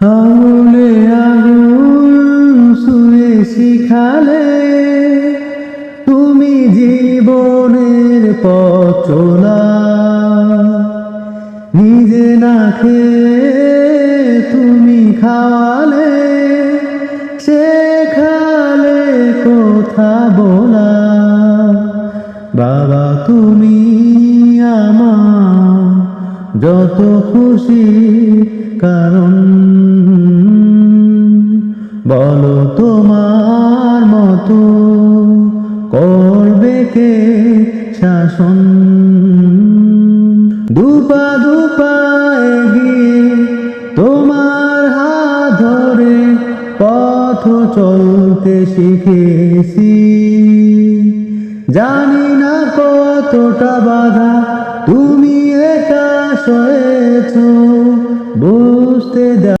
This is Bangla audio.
আঙুলে আঙুল শুয়ে শিখালে, তুমি জীবনের পচলা নিজে না খেয়ে তুমি খাওয়ালে, শেখালে কথা বলা। বাবা, তুমি আমার যত খুশি কারণ। বলো তোমার মতো করবে কে শাসন? দুপা দুপা এগিয়ে তোমার হাত ধরে পথ চলতে শিখেছি। জানি না কতটা বাধা তুমি একা সয়েছ, বুঝতে